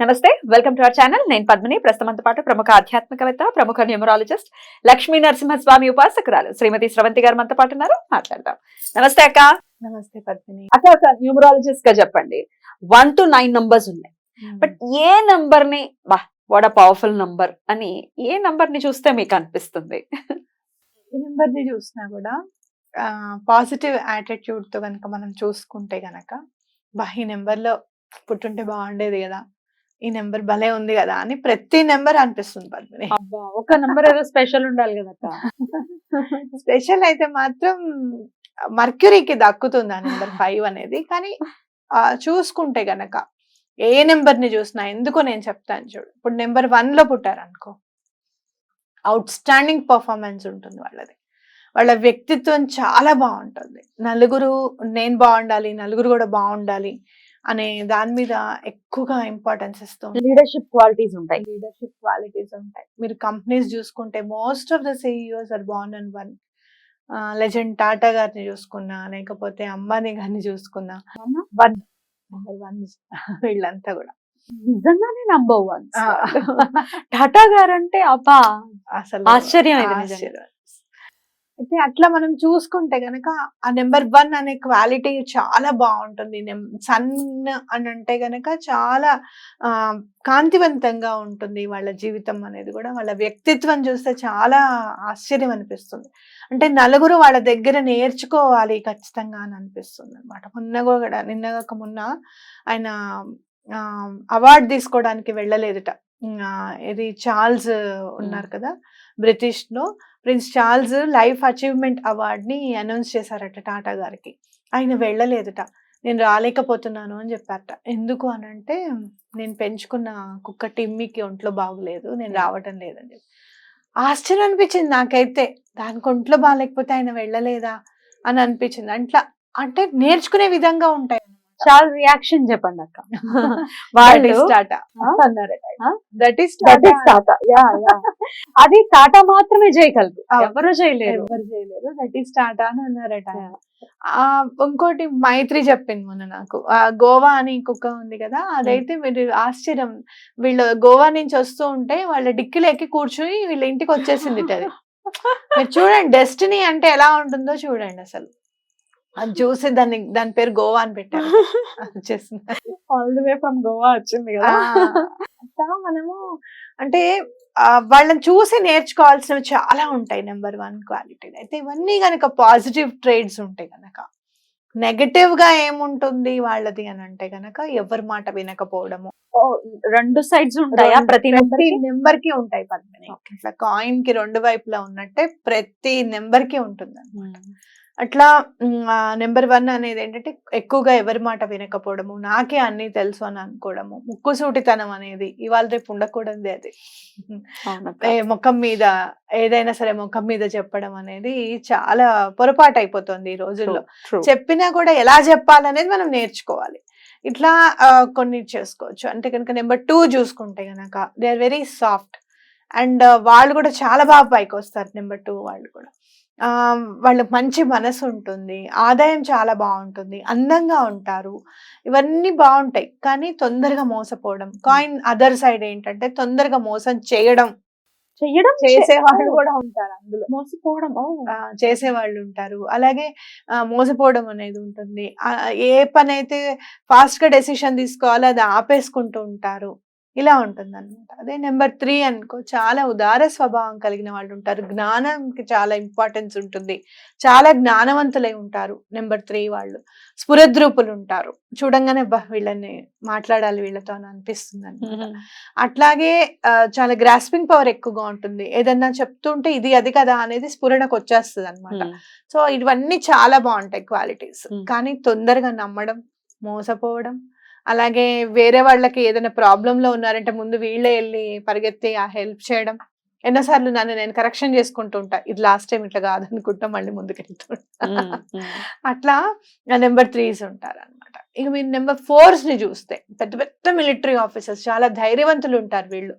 నమస్తే welcome to our channel. నేను పద్మిని. ప్రస్తుతంతో పాటు ప్రముఖ ఆధ్యాత్మికవేత్త ప్రముఖ న్యూమరాలజిస్ట్ లక్ష్మీ నరసింహస్వామి ఉపాసకురాలు శ్రీమతి స్రవంతి గారు మనతో పాటు ఉన్నారు. మాట్లాడదాం. నమస్తే అక్క. నమస్తే పద్మిని. అక్క ఒక న్యూమరాలజిస్ట్గా చెప్పండి. వన్ టు నైన్ నంబర్స్ ఉన్నాయి. బట్ ఏ నంబర్ని బా వాట్ అ పవర్ఫుల్ నంబర్ అని ఏ నంబర్ని చూస్తే మీకు అనిపిస్తుంది? ఈ నెంబర్ని చూసినా కూడా పాజిటివ్ యాటిట్యూడ్తో కనుక మనం చూసుకుంటే గనక బా ఈ నెంబర్లో పుట్టుంటే బాగుండేది కదా. ఈ నెంబర్ భలే ఉంది కదా అని ప్రతి నెంబర్ అనిపిస్తుంది పద్మిని. ఒక నంబర్ ఏదో స్పెషల్ ఉండాలి కదా స్పెషల్ అయితే మాత్రం మర్క్యూరీకి దక్కుతుంది ఆ నెంబర్ ఫైవ్ అనేది. కానీ చూసుకుంటే గనక ఏ నెంబర్ని చూసినా ఎందుకో నేను చెప్తాను చూడు. ఇప్పుడు నెంబర్ వన్లో పుట్టారు అనుకో అవుట్ స్టాండింగ్ పర్ఫార్మెన్స్ ఉంటుంది వాళ్ళది. వాళ్ళ వ్యక్తిత్వం చాలా బాగుంటుంది. నలుగురు నేను బాగుండాలి నలుగురు కూడా బాగుండాలి. అనే దాని మీద ఎక్కువగా ఇంపార్టెన్స్ ఇస్తుంది. లీడర్షిప్ క్వాలిటీస్ ఉంటాయి. లీడర్షిప్ క్వాలిటీస్ ఉంటాయి. మీరు కంపెనీస్ చూసుకుంటే most of the CEOs are born and one legend Tata గారిని చూసుకున్నా లేకపోతే అంబానీ గారిని చూసుకున్నా. వన్ నెంబర్ వన్ వీళ్ళంతా కూడా. నిజంగానే నంబర్ వన్. టాటా గారు అంటే అబ్బా అసలు. ఆశ్చర్యం. అయితే అట్లా మనం చూసుకుంటే గనక ఆ నెంబర్ వన్ అనే క్వాలిటీ చాలా బాగుంటుంది. సన్ అని అంటే గనక చాలా ఆ కాంతివంతంగా ఉంటుంది వాళ్ళ జీవితం అనేది కూడా. వాళ్ళ వ్యక్తిత్వం చూస్తే చాలా ఆశ్చర్యం అనిపిస్తుంది. అంటే నలుగురు వాళ్ళ దగ్గర నేర్చుకోవాలి ఖచ్చితంగా అని అనిపిస్తుంది అనమాట మొన్న కూడా నిన్నగాక మొన్న ఆయన అవార్డు తీసుకోవడానికి వెళ్ళలేదుట. ఇది చార్ల్స్ ఉన్నారు కదా బ్రిటిష్లో ప్రిన్స్ చార్ల్స్ లైఫ్ అచీవ్మెంట్ అవార్డ్ని అనౌన్స్ చేశారట టాటా గారికి. ఆయన వెళ్ళలేదుట. నేను రాలేకపోతున్నాను అని చెప్పారట. ఎందుకు అని అంటే నేను పెంచుకున్న కుక్క టిమ్మికి ఒంట్లో బాగులేదు నేను రావటం లేదని చెప్పి. ఆశ్చర్యం అనిపించింది నాకైతే. దానికి ఒంట్లో బాగాలేకపోతే ఆయన వెళ్ళలేదా అని అనిపించింది. అట్లా అంటే నేర్చుకునే విధంగా ఉంటాయి. చాలా రియాక్షన్ చెప్పండి అక్క. వాళ్ళు Tata? That is That is Tata yeah yeah అది టాటా మాత్రమే చేయగలరు. ఎవరు చేయలేరు. ఎవరు చేయలేరు. దట్ ఈస్ టాటా అని అన్నారట. ఇంకోటి మైత్రి చెప్పింది మొన్న నాకు. ఆ గోవా అని కుక్క ఉంది కదా అదైతే మీరు ఆశ్చర్యం. వీళ్ళు గోవా నుంచి వస్తూ ఉంటే వాళ్ళ డిక్కిలు ఎక్కి కూర్చుని వీళ్ళ ఇంటికి వచ్చేసింది అది. మీరు చూడండి డెస్టినీ అంటే ఎలా ఉంటుందో చూడండి అసలు. అది చూసి దాన్ని దాని పేరు గోవా అని పెట్టారు. All the way from Goa వచ్చింది అట్లా మనము అంటే వాళ్ళని చూసి నేర్చుకోవాల్సినవి చాలా ఉంటాయి నెంబర్ వన్ క్వాలిటీ అయితే ఇవన్నీ గనక పాజిటివ్ ట్రేడ్స్ ఉంటాయి గనక నెగటివ్గా ఏముంటుంది వాళ్ళది అని అంటే గనక ఎవరి మాట వినకపోవడము. ఓ, రెండు సైడ్స్ ఉంటాయా ప్రతి నెంబర్ నెంబర్కి? ఉంటాయి పద్మిని. ఇట్లా కాయిన్కి రెండు వైపులా ఉన్నట్టే ప్రతి నెంబర్కి ఉంటుంది అట్లా నెంబర్ వన్ అనేది ఏంటంటే ఎక్కువగా ఎవరి మాట వినకపోవడము నాకే అన్ని తెలుసు అని అనుకోవడము ముక్కుసూటితనం అనేది ఇవాళ రేపు ఉండకూడదు అది. ఏ ముఖం మీద ఏదైనా సరే ముఖం మీద చెప్పడం అనేది చాలా పొరపాటు అయిపోతుంది ఈ రోజుల్లో. చెప్పినా కూడా ఎలా చెప్పాలనేది మనం నేర్చుకోవాలి. ఇట్లా కొన్ని చేసుకోవచ్చు. అంటే కనుక నెంబర్ టూ చూసుకుంటే కనుక they are very soft. And వాళ్ళు కూడా చాలా బాగా పైకి వస్తారు నెంబర్ టూ వాళ్ళు కూడా. వాళ్ళకి మంచి మనసు ఉంటుంది ఆదాయం చాలా బాగుంటుంది అందంగా ఉంటారు. ఇవన్నీ బాగుంటాయి కానీ తొందరగా మోసపోవడం. కాయిన్ అదర్ సైడ్ ఏంటంటే తొందరగా మోసం చేయడం. చెయ్యడం చేసే వాళ్ళు కూడా ఉంటారు అందులో. మోసపోవడం చేసేవాళ్ళు ఉంటారు. అలాగే మోసపోవడం అనేది ఉంటుంది. ఏ పని అయితే ఫాస్ట్గా డెసిషన్ తీసుకోవాలో అది ఆపేసుకుంటూ ఉంటారు. ఇలా ఉంటుంది అనమాట అదే నెంబర్ త్రీ అనుకో చాలా ఉదార స్వభావం కలిగిన వాళ్ళు ఉంటారు. జ్ఞానంకి చాలా ఇంపార్టెన్స్ ఉంటుంది. చాలా జ్ఞానవంతులై ఉంటారు నెంబర్ త్రీ వాళ్ళు. స్ఫురద్రూపులు ఉంటారు. చూడంగానే బా వీళ్ళని మాట్లాడాలి వీళ్ళతో అని అనిపిస్తుంది అనమాట అట్లాగే చాలా గ్రాస్పింగ్ పవర్ ఎక్కువగా ఉంటుంది. ఏదన్నా చెప్తుంటే ఇది అది కదా అనేది స్ఫురణకు వచ్చేస్తుంది అనమాట సో ఇవన్నీ చాలా బాగుంటాయి క్వాలిటీస్. కానీ తొందరగా నమ్మడం మోసపోవడం అలాగే వేరే వాళ్ళకి ఏదైనా ప్రాబ్లం లో ఉన్నారంటే ముందు వీళ్ళే వెళ్ళి పరిగెత్తి ఆ హెల్ప్ చేయడం. ఎన్నోసార్లు నన్ను నేను కరెక్షన్ చేసుకుంటూ ఉంటా. ఇది లాస్ట్ టైం ఇట్లా కాదనుకుంటా మళ్ళీ ముందుకు వెళ్తుంటా అట్లా నెంబర్ త్రీస్ ఉంటారు అనమాట ఇక మీరు నెంబర్ ఫోర్స్ని చూస్తే పెద్ద పెద్ద మిలిటరీ ఆఫీసర్స్ చాలా ధైర్యవంతులు ఉంటారు వీళ్ళు.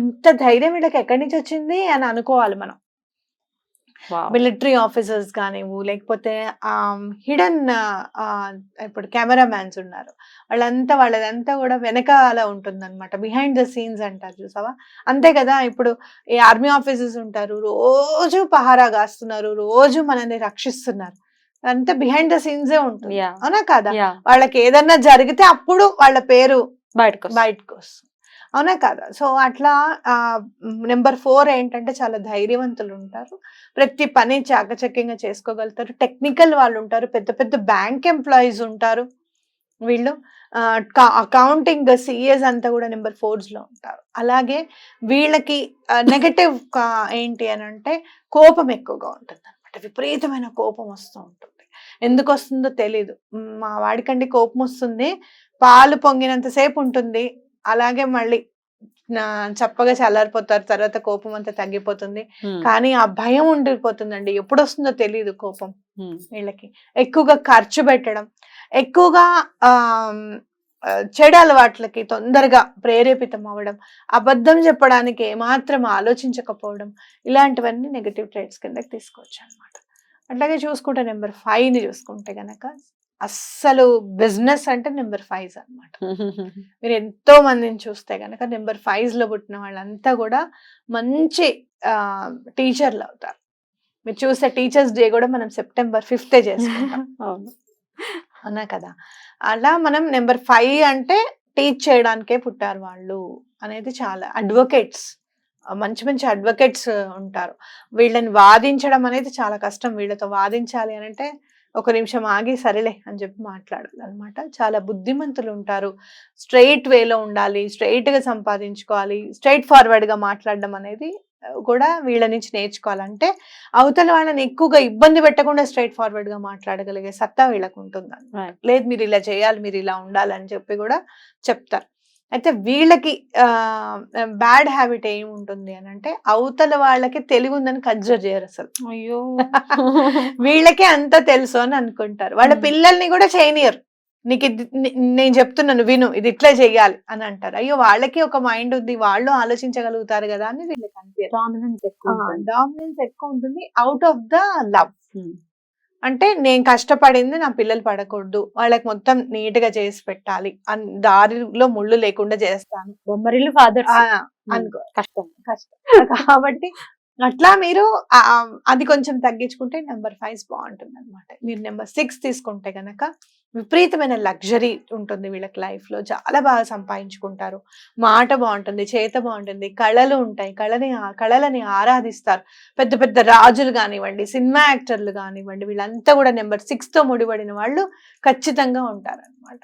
ఇంత ధైర్యం వీళ్ళకి ఎక్కడి నుంచి వచ్చింది అని అనుకోవాలి మనం. మిలిటరీ ఆఫీసర్స్ కానివ్వు లేకపోతే హిడెన్ ఇప్పుడు కెమెరా మ్యాన్స్ ఉన్నారు. వాళ్ళంతా వాళ్ళదంతా కూడా వెనకాల ఉంటుందన్నమాట. బిహైండ్ ద సీన్స్ అంటారు చూసావా? అంతే కదా ఇప్పుడు ఈ ఆర్మీ ఆఫీసర్స్ ఉంటారు రోజు పహారా కాస్తున్నారు రోజు మనల్ని రక్షిస్తున్నారు. అంతా బిహైండ్ ద సీన్సే ఉంటుంది. అవునా కదా? వాళ్ళకి ఏదన్నా జరిగితే అప్పుడు వాళ్ళ పేరు బయటకు బయటకు వస్తుంది అవునా కదా? సో అట్లా నెంబర్ ఫోర్ ఏంటంటే చాలా ధైర్యవంతులు ఉంటారు ప్రతి పని చాకచక్యంగా చేసుకోగలుగుతారు. టెక్నికల్ వాళ్ళు ఉంటారు పెద్ద పెద్ద బ్యాంక్ ఎంప్లాయీస్ ఉంటారు వీళ్ళు. అకౌంటింగ్ సిఎస్ అంతా కూడా నెంబర్ ఫోర్స్లో ఉంటారు. అలాగే వీళ్ళకి నెగటివ్ ఏంటి అని అంటే కోపం ఎక్కువగా ఉంటుంది అనమాట విపరీతమైన కోపం వస్తూ ఉంటుంది. ఎందుకు వస్తుందో తెలీదు. మా వాడికండి కోపం వస్తుంది. పాలు పొంగినంతసేపు ఉంటుంది. అలాగే మళ్ళీ చప్పగా చల్లారిపోతారు తర్వాత కోపం అంతా తగ్గిపోతుంది. కానీ ఆ భయం ఉండిపోతుందండి. ఎప్పుడు వస్తుందో తెలియదు కోపం వీళ్ళకి. ఎక్కువగా ఖర్చు పెట్టడం ఎక్కువగా ఆ, చెడు అలవాట్లకి తొందరగా ప్రేరేపితం అవ్వడం అబద్ధం చెప్పడానికి ఏమాత్రం ఆలోచించకపోవడం ఇలాంటివన్నీ నెగటివ్ ట్రేట్స్ కిందకి తీసుకోవచ్చు అనమాట అట్లాగే చూసుకుంటే నెంబర్ ఫైవ్ని చూసుకుంటే గనక అస్సలు బిజినెస్ అంటే నెంబర్ ఫైవ్ అన్నమాట. మీరు ఎంతో మందిని చూస్తే కనుక నెంబర్ ఫైవ్లో పుట్టిన వాళ్ళంతా కూడా మంచి టీచర్లు అవుతారు. మీరు చూస్తే టీచర్స్ డే కూడా మనం సెప్టెంబర్ ఫిఫ్తే చేసుకుంటాం. అవును. అవునా కదా? అలా మనం నెంబర్ ఫైవ్ అంటే టీచ్ చేయడానికే పుట్టారు వాళ్ళు అనేది చాలా అడ్వకేట్స్. మంచి మంచి అడ్వకేట్స్ ఉంటారు. వీళ్ళని వాదించడం అనేది చాలా కష్టం. వీళ్ళతో వాదించాలి అని అంటే ఒక నిమిషం ఆగి సరేలే అని చెప్పి మాట్లాడాలి అనమాట చాలా బుద్ధిమంతులు ఉంటారు. స్ట్రైట్ వేలో ఉండాలి straight గా సంపాదించుకోవాలి స్ట్రైట్గా మాట్లాడడం అనేది కూడా వీళ్ళ నుంచి నేర్చుకోవాలంటే అవతల వాళ్ళని ఎక్కువగా ఇబ్బంది పెట్టకుండా స్ట్రైట్గా మాట్లాడగలిగే సత్తా వీళ్ళకు ఉంటుంది. లేదు మీరు ఇలా చేయాలి మీరు ఇలా ఉండాలి అని చెప్పి కూడా చెప్తారు. అయితే వీళ్ళకి బ్యాడ్ హ్యాబిట్ ఏమి ఉంటుంది అని అంటే అవతల వాళ్ళకి తెలివి ఉందని కన్సిడర్ చేయరు అసలు. అయ్యో! వీళ్ళకే అంత తెలుసు అని అనుకుంటారు. వాళ్ళ. పిల్లల్ని కూడా చేయనియరు. నీకు ఇది నేను చెప్తున్నాను విను ఇది ఇట్లా చెయ్యాలి అని అంటారు. అయ్యో వాళ్ళకి ఒక మైండ్ ఉంది వాళ్ళు ఆలోచించగలుగుతారు కదా అని వీళ్ళకి డామినెన్స్ ఎక్కువ ఉంటుంది. డామినెన్స్ ఎక్కువ ఉంటుంది అవుట్ ఆఫ్ ద లవ్. అంటే నేను కష్టపడింది నా పిల్లలు పడకూడదు. వాళ్ళకి మొత్తం నీట్గా చేసి పెట్టాలి. దారిలో ముళ్ళు లేకుండా చేస్తాను. బొమ్మరిల్లు ఫాదర్ అనుకో. కష్టం. కష్టం. కాబట్టి అట్లా మీరు అది కొంచెం తగ్గించుకుంటే నెంబర్ ఫైవ్ బాగుంటుంది అనమాట మీరు నెంబర్ సిక్స్ తీసుకుంటే గనక విపరీతమైన లగ్జరీ ఉంటుంది వీళ్ళకి లైఫ్లో చాలా బాగా సంపాదించుకుంటారు. మాట బాగుంటుంది చేత బాగుంటుంది కళలు ఉంటాయి. కళని కళలని ఆరాధిస్తారు. పెద్ద పెద్ద రాజులు కానివ్వండి సినిమా యాక్టర్లు కానివ్వండి వీళ్ళంతా కూడా నెంబర్ సిక్స్తో ముడిపడిన వాళ్ళు ఖచ్చితంగా ఉంటారన్నమాట.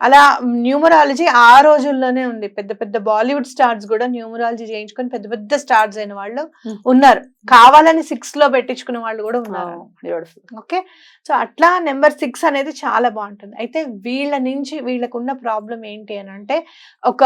అలా న్యూమరాలజీ ఆ రోజుల్లోనే ఉంది. పెద్ద పెద్ద బాలీవుడ్ స్టార్స్ కూడా న్యూమరాలజీ చేయించుకొని పెద్ద పెద్ద స్టార్స్ అయిన వాళ్ళు. ఉన్నారు. కావాలని సిక్స్లో పెట్టించుకునే వాళ్ళు కూడా ఉన్నారు. ఓకే? సో అట్లా నెంబర్ సిక్స్ అనేది చాలా బాగుంటుంది. అయితే వీళ్ళ నుంచి వీళ్ళకున్న ప్రాబ్లం ఏంటి అని అంటే ఒక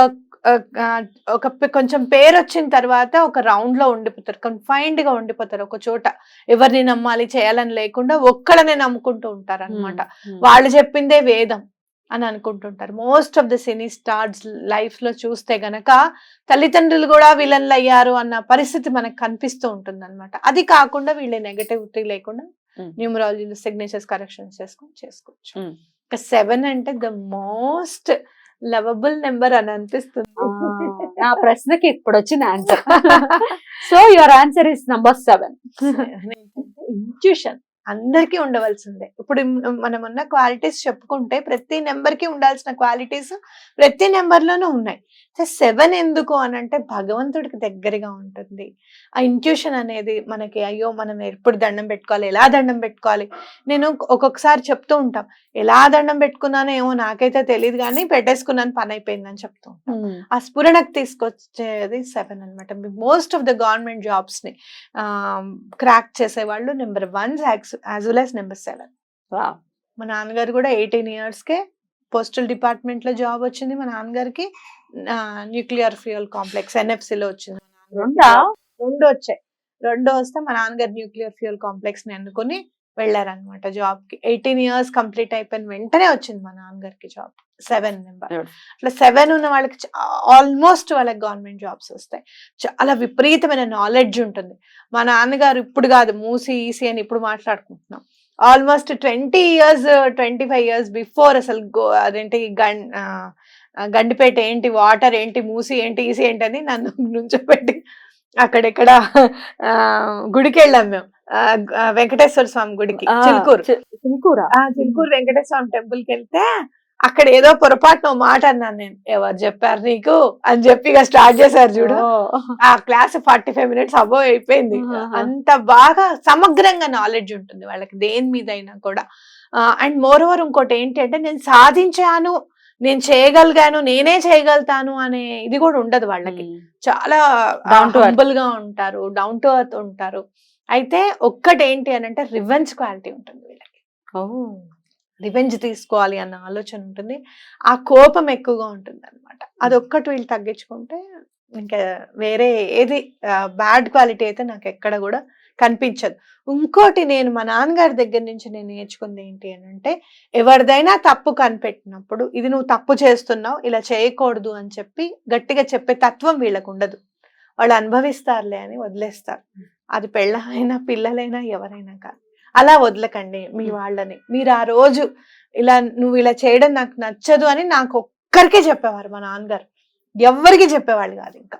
ఒక కొంచెం పేరు వచ్చిన తర్వాత ఒక రౌండ్లో ఉండిపోతారు. కన్ఫైన్డ్గా ఉండిపోతారు ఒక చోట. ఎవరిని నమ్మాలి చేయాలని లేకుండా ఒక్కడనే నమ్ముకుంటూ ఉంటారు అనమాట వాళ్ళు చెప్పిందే వేదం. అని అనుకుంటుంటారు. Most of the cine stars లైఫ్లో చూస్తే గనక తల్లిదండ్రులు కూడా విలన్లు అయ్యారు అన్న పరిస్థితి మనకు కనిపిస్తూ ఉంటుంది అనమాట అది కాకుండా వీళ్ళ నెగటివిటీ లేకుండా. న్యూమరాలజీలో సిగ్నేచర్స్ కరెక్షన్స్ చేసుకొని చేసుకోవచ్చు. సెవెన్ అంటే ద మోస్ట్ లవబుల్ నెంబర్ అని అనిపిస్తుంది. ఆ ప్రశ్నకి ఇప్పుడు వచ్చిన answer so your answer is number seven intuition అందరికీ ఉండవలసిందే. ఇప్పుడు మనం ఉన్న క్వాలిటీస్ చెప్పుకుంటే ప్రతి నెంబర్కి ఉండాల్సిన క్వాలిటీస్ ప్రతి నెంబర్ లోనూ ఉన్నాయి. సెవెన్ ఎందుకు అని అంటే భగవంతుడికి దగ్గరగా ఉంటుంది. ఆ ఇంట్యూషన్ అనేది మనకి అయ్యో మనం ఎప్పుడు దండం పెట్టుకోవాలి ఎలా దండం పెట్టుకోవాలి? నేను ఒక్కొక్కసారి చెప్తూ ఉంటాం ఎలా దండం పెట్టుకున్నానో ఏమో నాకైతే తెలియదు కానీ పెట్టేసుకున్నాను పని అయిపోయిందని చెప్తూ ఉంటాం. ఆ స్ఫురణకు తీసుకొచ్చేది సెవెన్ అనమాట మోస్ట్ ఆఫ్ ద గవర్నమెంట్ జాబ్స్ని క్రాక్ చేసే వాళ్ళు number one as well as number seven. మా నాన్నగారు కూడా ఎయిటీన్ ఇయర్స్ కే పోస్టల్ డిపార్ట్మెంట్లో జాబ్ వచ్చింది మా నాన్నగారికి. న్యూక్లియర్ ఫ్యూయల్ కాంప్లెక్స్ ఎన్ఎఫ్సి లో వచ్చింది. రెండా? రెండు వచ్చాయి. రెండు వస్తే మా నాన్నగారు న్యూక్లియర్ ఫ్యూయల్ కాంప్లెక్స్ని అనుకుని వెళ్ళారనమాట జాబ్కి. ఎయిటీన్ ఇయర్స్ కంప్లీట్ అయిపోయిన వెంటనే వచ్చింది మా నాన్నగారికి జాబ్ సెవెన్ నెంబర్. అట్లా సెవెన్ ఉన్న వాళ్ళకి ఆల్మోస్ట్ వాళ్ళకి గవర్నమెంట్ జాబ్స్ వస్తాయి. చాలా విపరీతమైన నాలెడ్జ్ ఉంటుంది. మా నాన్నగారు ఇప్పుడు కాదు మూసి ఈసీ అని ఇప్పుడు మాట్లాడుకుంటున్నాం. Almost twenty years twenty five years before అసలు గో అదేంటి గం ఆ, ఆ, గండిపేట ఏంటి వాటర్ ఏంటి మూసి ఏంటి ఈసీ ఏంటి అని నన్ను నుంచోబెట్టి అక్కడెక్కడ ఆ, గుడికి వెళ్ళాం మేము. వెంకటేశ్వర స్వామి గుడికి చిలుకూరు. చిలుకూరా? ఆ చిలుకూరు వెంకటేశ్వర స్వామి టెంపుల్కి వెళ్తే అక్కడ ఏదో పొరపాటున మాట అన్నాను నేను. ఎవరు చెప్పారు నీకు? అని చెప్పి ఇక స్టార్ట్ చేశారు చూడు. ఆ క్లాస్ ఫార్టీ ఫైవ్ మినిట్స్ అబో అయిపోయింది. అంత బాగా సమగ్రంగా నాలెడ్జ్ ఉంటుంది వాళ్ళకి దేని మీద అయినా కూడా అండ్ మోర్ ఓవర్ ఇంకోటి ఏంటి అంటే నేను సాధించాను నేను చేయగలిగాను నేనే చేయగలుగుతాను అనే ఇది కూడా ఉండదు వాళ్ళకి. చాలా earth. హంబుల్గా ఉంటారు డౌన్ టు అర్త్ ఉంటారు. అయితే ఒక్కటి ఏంటి అని అంటే రివెంజ్ క్వాలిటీ ఉంటుంది వీళ్ళకి. ఓ. రివెంజ్ తీసుకోవాలి అన్న ఆలోచన ఉంటుంది. ఆ కోపం ఎక్కువగా ఉంటుంది అనమాట అదొక్కటి వీళ్ళు తగ్గించుకుంటే ఇంకా వేరే ఏది బ్యాడ్ క్వాలిటీ అయితే నాకు ఎక్కడ కూడా కనిపించదు. ఇంకోటి నేను మా నాన్నగారి దగ్గర నుంచి నేను నేర్చుకుంది ఏంటి అని అంటే ఎవరిదైనా తప్పు కనిపెట్టినప్పుడు ఇది నువ్వు తప్పు చేస్తున్నావు ఇలా చేయకూడదు అని చెప్పి గట్టిగా చెప్పే తత్వం వీళ్ళకు ఉండదు. వాళ్ళు అనుభవిస్తారులే అని వదిలేస్తారు. అది పెళ్ళైనా పిల్లలైనా ఎవరైనా కాదు. అలా వదలకండి మీ వాళ్ళని. మీరు ఆ రోజు ఇలా నువ్వు ఇలా చేయడం నాకు నచ్చదు అని నాకు ఒక్కరికే చెప్పేవారు మా నాన్నగారు. ఎవ్వరికి చెప్పేవాళ్ళు కాదు ఇంకా.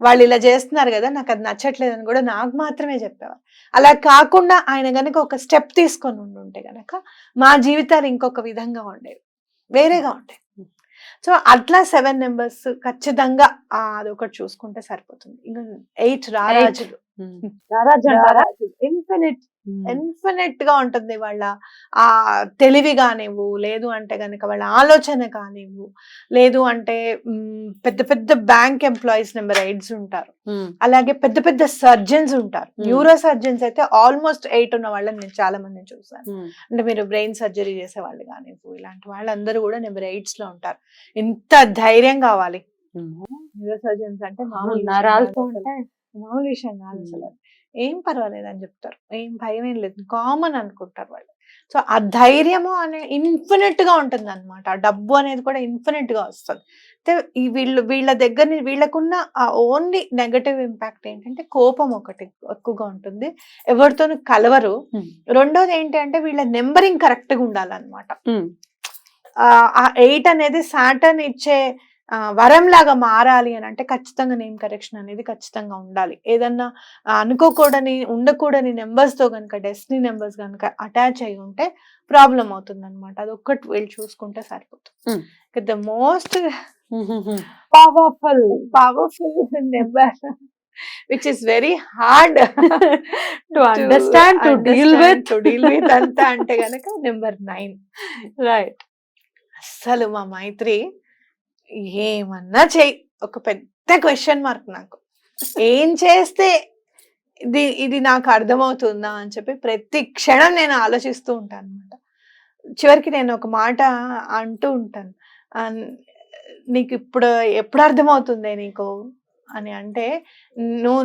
వాళ్ళు ఇలా చేస్తున్నారు కదా నాకు అది నచ్చట్లేదు అని కూడా నాకు మాత్రమే చెప్పేవారు. అలా కాకుండా ఆయన గనక ఒక స్టెప్ తీసుకొని ఉండుంటే గనక మా జీవితాలు ఇంకొక విధంగా ఉండేవి. వేరేగా ఉండేవి. సో అట్లా సెవెన్ నెంబర్స్ ఖచ్చితంగా అదొకటి చూసుకుంటే సరిపోతుంది. ఇంకా ఎయిట్ రారాజులు. రారాజు అంటారా? ఇన్ఫినిట్. ఇన్ఫినిట్గా ఉంటుంది వాళ్ళ ఆ తెలివి కానివ్వు లేదు అంటే గనక వాళ్ళ ఆలోచన కానివ్వు లేదు అంటే పెద్ద పెద్ద బ్యాంక్ ఎంప్లాయీస్ నెంబర్ ఎయిట్స్ ఉంటారు. అలాగే పెద్ద పెద్ద సర్జన్స్ ఉంటారు. న్యూరో సర్జన్స్ అయితే ఆల్మోస్ట్ ఎయిట్ ఉన్న వాళ్ళని నేను చాలా మందిని చూసాను. అంటే మీరు బ్రెయిన్ సర్జరీ చేసే వాళ్ళు కానివ్వు ఇలాంటి వాళ్ళందరూ కూడా నెంబర్ ఎయిట్స్లో ఉంటారు ఇంత ధైర్యం కావాలి. న్యూరో సర్జన్స్ అంటే మామూలు మామూలు విషయం కాదు. అసలు. ఏం పర్వాలేదు అని చెప్తారు. ఏం భయం ఏం లేదు. కామన్ అనుకుంటారు వాళ్ళు. సో ఆ ధైర్యము అనే ఇన్ఫినిట్గా ఉంటుంది అనమాట ఆ డబ్బు అనేది కూడా ఇన్ఫినిట్గా వస్తుంది. అయితే ఈ వీళ్ళు వీళ్ళ దగ్గర వీళ్ళకున్న ఆ ఓన్లీ నెగటివ్ ఇంపాక్ట్ ఏంటంటే కోపం ఒకటి ఎక్కువగా ఉంటుంది. ఎవరితోనూ కలవరు. రెండోది ఏంటి అంటే వీళ్ళ నెంబరింగ్ కరెక్ట్గా ఉండాలన్నమాట. ఆ ఎయిట్ అనేది సాటర్న్ ఇచ్చే ఆ, వరం లాగా మారాలి అని అంటే ఖచ్చితంగా నేమ్ కరెక్షన్ అనేది ఖచ్చితంగా ఉండాలి. ఏదన్నా అనుకోకూడని ఉండకూడని నెంబర్స్తో కనుక డెస్టినీ నెంబర్స్ కనుక అటాచ్ అయి ఉంటే ప్రాబ్లం అవుతుంది అనమాట అది ఒక్కటి వీళ్ళు చూసుకుంటే. సరిపోతుంది. The most. Powerful powerful number which is very hard to understand to deal with to deal with అంతా అంటే గనక నెంబర్ నైన్ రైట్ అస్సలు మా మైత్రి ఏమన్నా చెయ్యి ఒక పెద్ద క్వశ్చన్ మార్క్ నాకు. ఏం చేస్తే ఇది ఇది నాకు అర్థమవుతుందా అని చెప్పి ప్రతి క్షణం నేను ఆలోచిస్తూ ఉంటాను అనమాట చివరికి నేను ఒక మాట అంటూ ఉంటాను. నీకు ఇప్పుడు ఎప్పుడు అర్థమవుతుంది నీకు? అని అంటే నువ్వు